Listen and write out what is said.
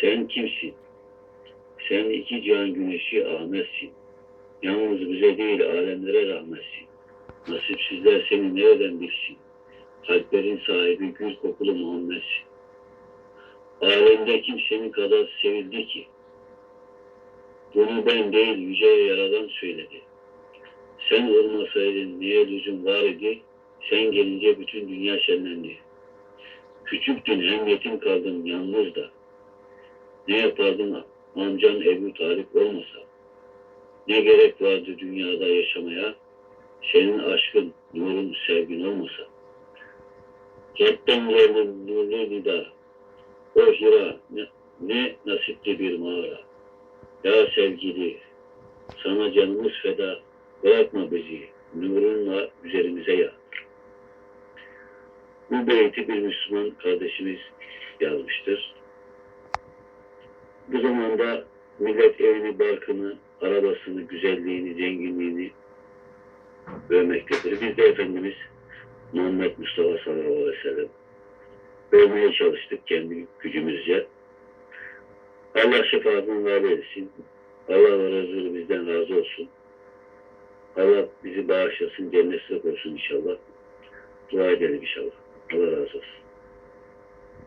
Sen kimsin? Sen iki can güneşi Ahmet'sin. Yalnız bize değil alemlere rahmetsin. Nasipsizler seni nereden bilsin? Kalplerin sahibi gül kokulu Muhammed'sin. Alemde kimsenin kadar sevildi ki. Bunu ben değil yüceye yaradan söyledi. Sen olmasaydın neye lüzum var idi? Sen gelince bütün dünya şenlendi. Küçüktün hem yetim kaldın yalnız da. Ne yapardın amcan Ebu Talip olmasa? Ne gerek vardı dünyada yaşamaya? Senin aşkın, nurun, sevgin olmasa. Yerinin nurlu nida. O hira ne, ne nasipli bir mağara. Ya sevgili, sana canımız feda. Bırakma bizi, nurunla üzerimize ya. Bu beyti bir Müslüman kardeşimiz yazmıştır. Bu zamanda millet evini, barkını, arabasını, güzelliğini, zenginliğini övmektedir. Biz de Efendimiz Muhammed Mustafa sallallahu aleyhi ve sellem övmeye çalıştık kendi gücümüzce. Allah şefaatini vaat etsin. Allah ve Resulü bizden razı olsun. Allah bizi bağışlasın, cennetine koysun inşallah. Dua edelim inşallah. Allah razı olsun.